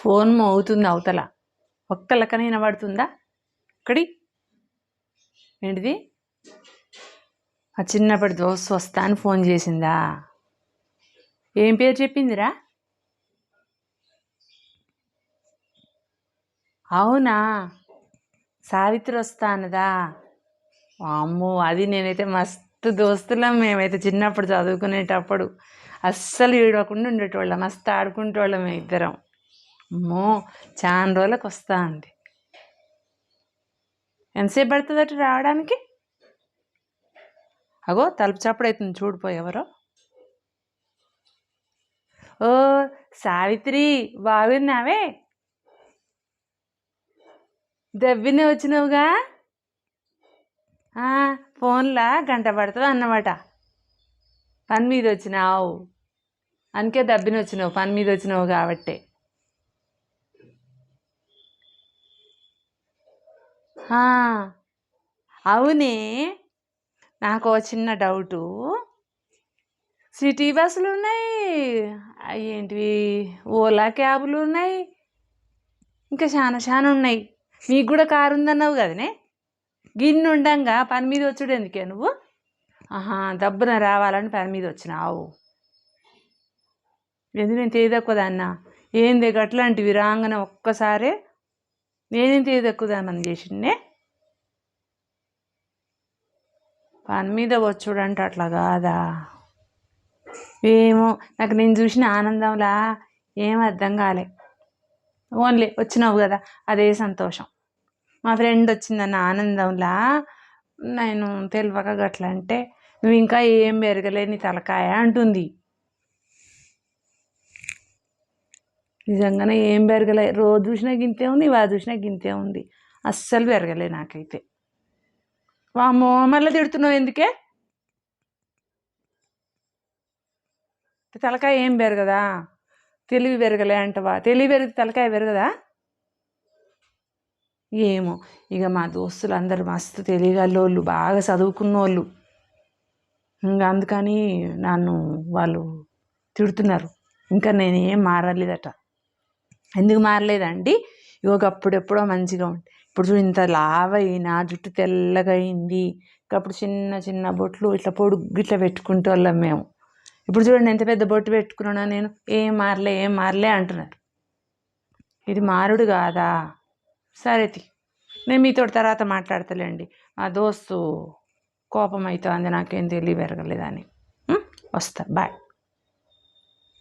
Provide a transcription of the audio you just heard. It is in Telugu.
ఫోన్ మోగుతుంది అవతల. ఒక్కలకనే వినబడుతుందా? ఇక్కడి ఏంటిది? ఆ చిన్నప్పటి దోస్త్ వస్తా అని ఫోన్ చేసిందా? ఏం పేరు చెప్పిందిరా? అవునా? సావిత్రి వస్తా అన్నదా? అమ్మో అది నేనైతే మస్తు దోస్తులం మేమైతే చిన్నప్పుడు చదువుకునేటప్పుడు. అస్సలు ఏడవకుండా ఉండేటోళ్ళం మస్తు ఆడుకుంటోళ్ళం మేము ఇద్దరం అమ్మో చాలా రోజులకు వస్తా అండి ఎంతసేపు పడుతుందట రావడానికి? అగో తలుపు చప్పుడు అవుతుంది చూడిపోయి ఎవరో. ఓ సావిత్రి బాగున్నావే? దెబ్బినే వచ్చినావుగా? ఫోన్లా గంట పడుతుంది అన్నమాట. పని మీద వచ్చినావు. అందుకే దబ్బిన వచ్చినావు పని మీద వచ్చినావు కాబట్టే. అవునే. నాకు ఓ చిన్న డౌటు. సిటీ బస్సులు ఉన్నాయి ఏంటివి? ఓలా క్యాబులు ఉన్నాయి ఇంకా చాలా చాలా ఉన్నాయి. నీకు కూడా కారు ఉందన్నావు కదనే? గిన్నె ఉండంగా పని మీద వచ్చుడు ఎందుకే నువ్వు? ఆహా దబ్బున రావాలని పని మీద వచ్చినావు. ఎందుకు నేను తేదక్కుదాన్న ఏంది గట్లాంటివి రాగానే ఒక్కసారే? నేనేం తేదక్కుదామని చేసిండే. పని మీద వచ్చుడంటే అట్లా కాదా? ఏమో నాకు నేను చూసిన ఆనందంలా ఏం అర్థం కాలే. ఓన్లీ వచ్చినావు కదా అదే సంతోషం. మా ఫ్రెండ్ వచ్చిందన్న ఆనందంలా నేను తెలియక గట్ల అంటే నువ్వు ఇంకా ఏం పెరగలేని తలకాయ అంటుంది. నిజంగానే ఏం పెరగలే. రోజు చూసినా గింతే ఉంది ఇవాళ చూసినా గింతే ఉంది. అస్సలు పెరగలే నాకైతే. వామో మళ్ళీ తిడుతున్నావు ఎందుకే? తలకాయ ఏం పెరగదా? తెలివి పెరగలే అంటవా? తెలివి పెరిగితే తలకాయ పెరగదా? ఏమో ఇక మా దోస్తులు అందరు మస్తు తెలియగలోళ్ళు బాగా చదువుకున్న వాళ్ళు ఇంకా అందుకని నన్ను వాళ్ళు తిడుతున్నారు. ఇంకా నేను ఏం మారలేదట. ఎందుకు మారలేదండి? ఇగో అప్పుడెప్పుడో మంచిగా ఉండి. ఇప్పుడు చూడు ఇంత లావయి అయినా జుట్టు తెల్లగా అయింది. అప్పుడు చిన్న చిన్న బొట్లు ఇట్లా పొడుగు ఇట్లా పెట్టుకుంటూ వాళ్ళం మేము. ఇప్పుడు చూడండి ఎంత పెద్ద బొట్టు పెట్టుకున్నానో నేను. ఏం మారలే ఏం మారలే అంటున్నారు. ఇది మారుడు కాదా? సరే తి. నేను మీతో తర్వాత మాట్లాడతలేండి. మా దోస్తు కోపం అవుతుంది నాకేం తెలియ పెరగలేదని. వస్తా. బాయ్.